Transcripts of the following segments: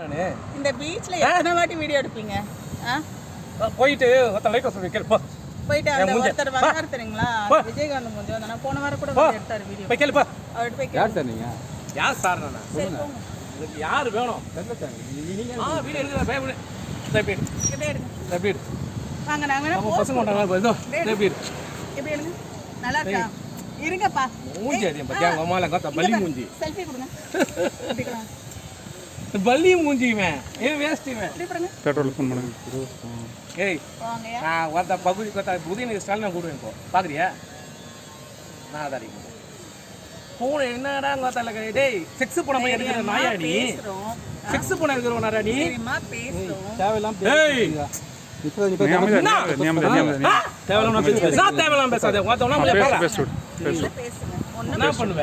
நானு இந்த பீச்ல எத்தனை வாட்டி வீடியோ எடுப்பீங்க? ஆ? போயிட்டு ஒருத்தன் லைட் வசதி கேள்ப்பா போயிட்டு அந்த. ஒருத்தர் வந்தாரு தெரியுங்களா. விஜயகாந்த் மூஞ்சி வந்தானா? போன வாரம் கூட எடுத்தாரு வீடியோ போய் கேளுப்பா அவர்கிட்ட போய் யார் சார் நீங்க? யார் சார் நானா எனக்கு யார் வேணும்? தெரியல சார் நீங்க ஆ வீடு எடுக்கிற பயப்படு எப்படி எடு இப்படி எடுங்க. எப்படி எடு வாங்க நாங்க பசங்க கொண்டாங்க இதோ எப்படி எடு இப்படி எடுங்க? நல்லா இருக்கா? இருங்கப்பா. மூஞ்சி அதிகம் பத்தியா? உங்க காத்தா பள்ளி மூஞ்சி. செல்ஃபி கொடுங்க. இப்படிக்கலாம் பள்ளி மூஞ்சி இவன். ஏன் வேஸ்ட் இவன் பெட்ரோல் ஃபோன் பண்ணுங்க. ஏய் வாங்கயா நான் ஒருத்த பகுதி கொத்தா உதயநிதி ஸ்டாலின் நான் கூடுவேன் இப்போ. பாக்குறியா? நான் அதான் அடிக்க போன என்னடா கோத்தால டேய் செக்ஸ் போன போய் எடுக்கிற நாயா நீ? செக்ஸ் போன எடுக்கிறவனாடா நீ? தேவையில்லாம் ஆ? தேவையில்லாம பேசாத. என்ன பண்ணுவ?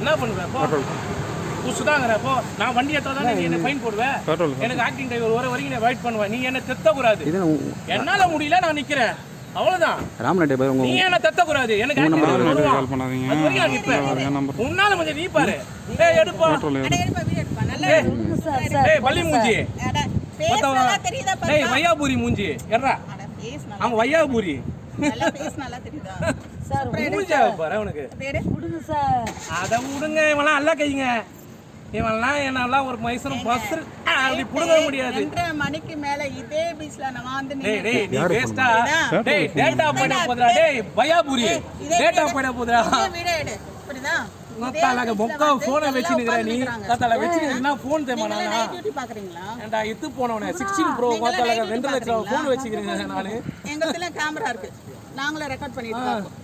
என்ன பண்ணுவ? போ. புதுசுதாங்கிற, போ. நான் வண்டி எடுத்தாதானே நீ என்ன fine போடுவ? எனக்கு acting driver வர வரைக்கும் நீ wait பண்ணுவ. நீ என்ன தெத்தக்கூடாது. என்னால முடியல நான் நிக்கிறேன். அவ்வளவுதான். ராமநாட்டை பாரு நீ என்ன தெத்தக்கூடாது எனக்கு driver வருவான். அது வரைக்கும் நான் நிப்பேன். உன்னால கொஞ்சம் நீ பாரு. ஏய், எடுப்பா. அட எடுப்பா வீடியோ எடுப்பா. நல்லா ஏய், ஏய், பள்ளி மூஞ்சி. அட பேஸ் நல்லா தெரியுதா பாரு ஏய் வையாபுரி மூஞ்சி. நல்லா அவன் வையாபுரி. நல்லா பேஸ் நல்லா தெரியுதா? சார் மூஞ்சா பாரு அவனுக்கு. பேரு விடுங்க சார். அதை விடுங்க இவன்லாம் அல்ல கைங்க. இவன்லாம் என்னெல்லாம் ஒரு மைசூரும் பஸ் அப்படி புடுங்க முடியாது. ரெண்டரை மணிக்கு மேல இதே பீச்ல நான் வந்து டேய் நீ வேஸ்டா. டேய் டேட்டா போயிட போதுடா டேய் பயாபுரி. இதே டேட்டா போயிட போதுடா. இதே வீடியோ எடு. புரியுதா? மொத்தாலக மொக்கா போனை வச்சு நிக்கிற நீ. கத்தால வச்சு நிக்கிறா போன் தேமானா நைட் டியூட்டி பாக்குறீங்களா? ஏன்டா இத்து போனவனே 16 ப்ரோ லட்சம் போன் வச்சுக்கிறீங்க நானு. எங்கத்துல கேமரா இருக்கு. நாங்களும் ரெக்கார்ட் பண்ணிட்டு இருக்கோம்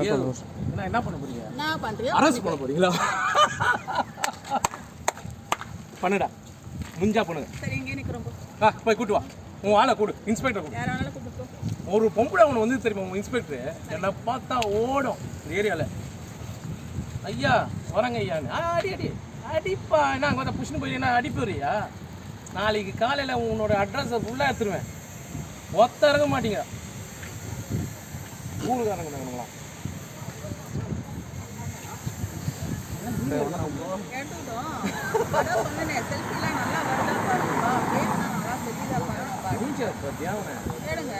என்ன என்ன பண்ண போறீங்க? நான் பண்றேன் அரசு பண்ண போறீங்களா? பண்ணுடா. முஞ்சா பண்ணுங்க. சரி இங்கே நிக்கிறோம் போ. வா போய் கூட்டு வா. உன் ஆளை கூடு இன்ஸ்பெக்டர் கூடு. யார வேணாலும் கூப்பிட்டு போ. ஒரு பொம்பளை அவனை வந்து தெரியுமா உங்க இன்ஸ்பெக்டர்? என்ன பார்த்தா ஓடும் இந்த ஏரியால. ஐயா வரங்க ஐயான்னு அடி அடி. அடிப்பா. என்ன அங்கே வந்து புஷ்னு போய் என்ன அடிப்பறியா நாளைக்கு காலையில் உன்னோட அட்ரஸை ஃபுல்லாக எடுத்துருவேன். ஒத்த இறங்க மாட்டீங்க. ஊருக்காரங்க நாங்களாம் கேளுங்க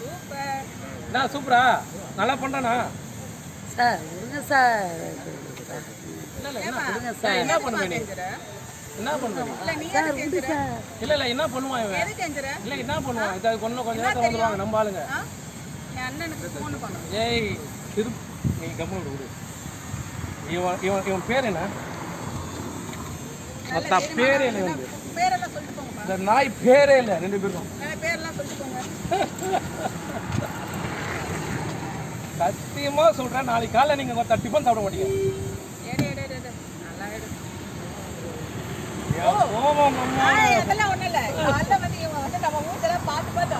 சூப்பர். நல்லா பண்ணுறானா சார் விடுங்க சார். விடுங்க சார் என்ன கெஞ்சுற என்ன நீ? சார் விடு கெஞ்சுற சார். இல்லை இல்லை என்ன பண்ணுவான் இவன்? இல்லை என்ன பண்ணுவான்? இதை கொஞ்சம் கொஞ்ச நேரத்தில் வந்துருவாங்க நம்ம ஆளுங்க. அண்ணனுக்கு ஃபோன் பண்ணணும். ஏய் திரு நீ கம்மன் விடு இவன் இவன் இவன் பேர் என்ன? மொத்த பேரே இல்லை வந்து. இந்த நாய் பேரே இல்லை ரெண்டு போங்க சத்தியமா சொல்றேன் நாளைக்கு காலைல நீங்க டிஃபன் சாப்பிட மாட்டீங்க. எடு நம்ம பார்த்து பார்த்து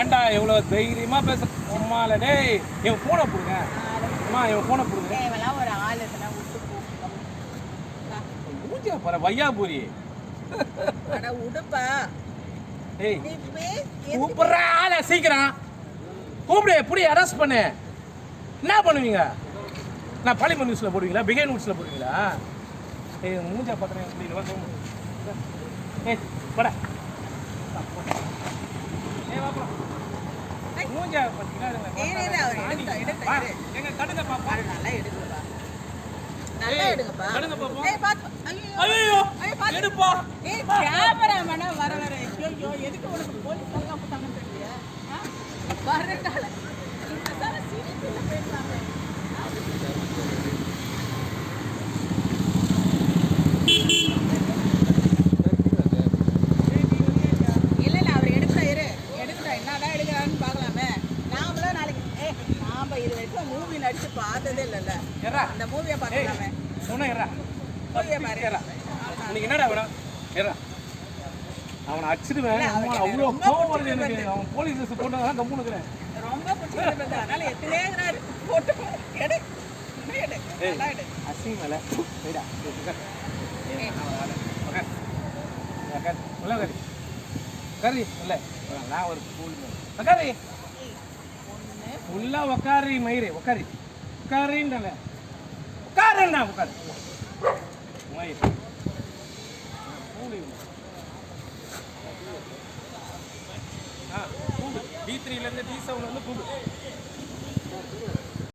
ஏன்டா இவ்வளவு தைரியமா பேச? அம்மால டேய் என் போனை கொடுங்க அம்மா என் போனை கொடுங்க இவெல்லாம் ஒரு ஆள் இதெல்லாம் விட்டு மூஞ்சியா பாரு வையாபுரி. அட உடுப்பா. டேய் கூப்பிடுற ஆளை சீக்கிரம். கூப்பிடு எப்படி அரெஸ்ட் பண்ணு. என்ன பண்ணுவீங்க? நான் பாலிமர் நியூஸில் போடுவீங்களா? பிகை நியூஸில் போடுவீங்களா? ஏய் மூஞ்சா தூங்கு. ஏய் பட. மூஞ்சா இரு. எங்க கடுங்க பாப்பா நல்லா எடுங்கப்பா. நல்லா எடுங்கப்பா. கடுங்க. ஏய் பாத்து ஐயோ. ஐயோ பாத்து. எடுப்பா. ஏய் கேமராமேனா வர வர. ஐயோ எதுக்கு உனக்கு போலீஸ் எல்லாம் போட்டாங்கன்னு தெரியல வரட்டால இந்த பேசுறாங்க இல்ல இல்ல அவர் எடுக்கிறா இரு எடுக்கிறா என்னதான் எடுக்கிறான்னு பார்க்கலாமே நாமளும் நாளைக்கு ஏ நாம இது வரைக்கும் மூவி நடிச்சு பார்த்ததே இல்லைல்ல. அந்த மூவியை பார்க்கலாமே சொன்ன ஏறா. மூவியை பாரு. இன்னைக்கு என்னடா வேணும்? ஏறா. அவனை அடிச்சிடுவேன். அவன் அவ்வளோ கோவம் வருது எனக்கு. அவன் போலீஸ் ட்ரெஸ் போட்டு கம்முன்னு இருக்கிறேன். ரொம்ப பிடிச்சிருக்கு அதனால எத்தனையாங்கிறாரு போட்டு எடு. இன்னும் எடு. நல்லா எடு. அசிங் மேல போய்டா. உட்காரு. உட்காரு. இல்லை. நான் ஒரு உட்காரு. ஒண்ணு உள்ள உட்காரு மயிறு. உட்காரு. உட்காருன்றல. உட்காருண்ணா உட்காரு. மயிர். ஆ கூடு டி த்ரீலேருந்து டி செவன் வந்து கூடு